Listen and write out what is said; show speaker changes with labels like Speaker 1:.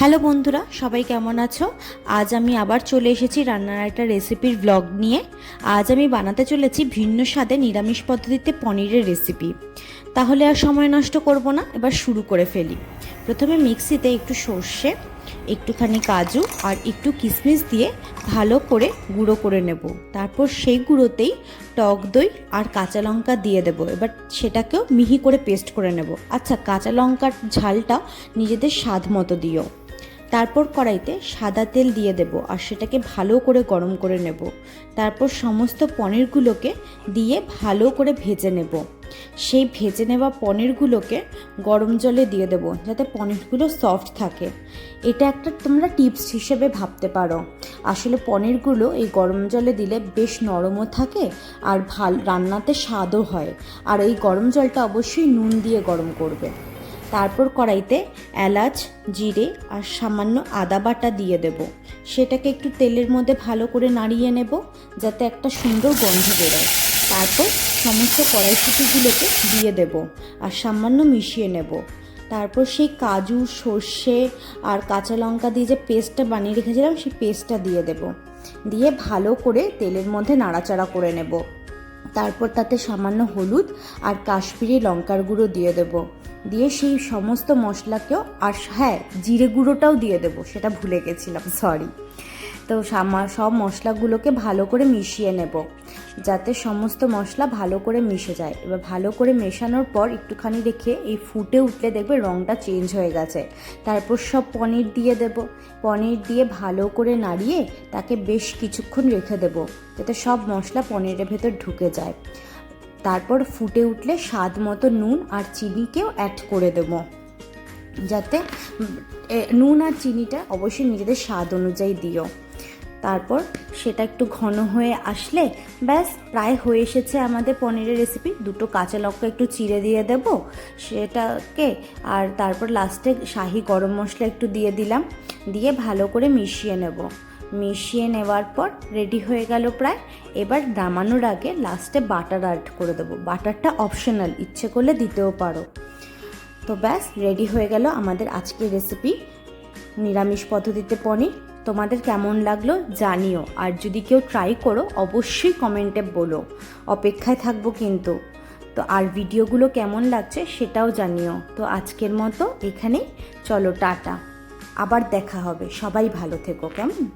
Speaker 1: Hello বন্ধুরা, সবাই কেমন আছো? আজ আমি আবার চলে এসেছি রান্নার একটা রেসিপির ব্লগ নিয়ে। আজ আমি বানাতে চলেছি ভিন্ন স্বাদে নিরামিষ পদ্ধতিতে পনিরের রেসিপি তাহলে আর সময় নষ্ট করব না, এবার শুরু করে ফেলি। প্রথমে মিক্সিতে একটু সর্ষে, একটুখানি কাজু আর একটু কিশমিশ দিয়ে ভালো করে গুঁড়ো করে নেব। তারপর সেই গুঁড়োতেই টক দই আর কাঁচা লঙ্কা দিয়ে দেব। এবার সেটাকেও মিহি করে পেস্ট করে নেব। আচ্ছা কাঁচা লঙ্কার ঝালটা নিজেদের স্বাদ মতো দিও। তারপর কড়াইতে সাদা তেল দিয়ে দেব আর সেটাকে ভালো করে গরম করে নেব। তারপর সমস্ত পনিরগুলোকে দিয়ে ভালো করে ভেজে নেব। সেই ভেজে নেওয়া পনিরগুলোকে গরম জলে দিয়ে দেব যাতে পনিরগুলো সফট থাকে। এটা একটা তোমরা টিপস হিসেবে ভাবতে পারো। আসলে পনিরগুলো এই গরম জলে দিলে বেশ নরমও থাকে আর ভালো রান্নাতে স্বাদও হয়। আর এই গরম জলটা অবশ্যই নুন দিয়ে গরম করবে। তারপর কড়াইতে এলাচ, জিরে আর সামান্য আদা বাটা দিয়ে দেব। সেটাকে একটু তেলের মধ্যে ভালো করে নাড়িয়ে নেব যাতে একটা সুন্দর গন্ধ বেরোয়। তারপর সমস্ত কড়াইশুটিগুলোকে দিয়ে দেব আর সামান্য মিশিয়ে নেব। তারপর সেই কাজু, সর্ষে আর কাঁচা লঙ্কা দিয়ে যে পেস্টটা বানিয়ে রেখেছিলাম, সেই পেস্টটা দিয়ে দেব। দিয়ে ভালো করে তেলের মধ্যে নাড়াচাড়া করে নেব। তারপর তাতে সামান্য হলুদ আর কাশ্মীরি লঙ্কার গুঁড়ো দিয়ে দেব। দিয়ে সেই সমস্ত মশলাকেও আর হ্যাঁ জিরে গুঁড়োটাও দিয়ে দেবো, সেটা ভুলে গেছিলাম সরি তো সব মশলাগুলোকে ভালো করে মিশিয়ে নেব। যাতে সমস্ত মশলা ভালো করে মিশে যায়। এবার ভালো করে মেশানোর পর একটুখানি রেখে এই ফুটে উঠলে দেখবে রঙটা চেঞ্জ হয়ে গেছে। তারপর সব পনির দিয়ে দেব। পনির দিয়ে ভালো করে নাড়িয়ে তাকে বেশ কিছুক্ষণ রেখে দেব। যাতে সব মশলা পনিরের ভেতর ঢুকে যায়। তারপর ফুটে উঠলে স্বাদ মতো নুন আর চিনিকেও অ্যাড করে দেবো। যাতে নুন আর চিনিটা অবশ্যই নিজেদের স্বাদ অনুযায়ী দিও। তারপর সেটা একটু ঘন হয়ে আসলে ব্যাস, প্রায় হয়ে এসেছে আমাদের পনিরের রেসিপি দুটো কাঁচা লঙ্কা একটু চিড়ে দিয়ে দেব সেটাকে। আর তারপর লাস্টে শাহি গরম মশলা একটু দিয়ে দিলাম। দিয়ে ভালো করে মিশিয়ে নেব। মিশিয়ে নেওয়ার পর রেডি হয়ে গেল প্রায়। এবার নামানোর আগে লাস্টে বাটার অ্যাড করে দেবো। বাটারটা অপশনাল ইচ্ছে করলে দিতেও পারো। তো ব্যাস রেডি হয়ে গেল আমাদের আজকের রেসিপি নিরামিষ পদ্ধতিতে পনির। তোমাদের কেমন লাগল জানিও। আর যদি কেউ ট্রাই করো, অবশ্যই কমেন্টে বলো। অপেক্ষায় থাকব কিন্তু। তো আর ভিডিওগুলো কেমন লাগছে সেটাও জানিও। তো আজকের মতো এখানেই। চলো টাটা। আবার দেখা হবে। সবাই ভালো থেকো, কেমন?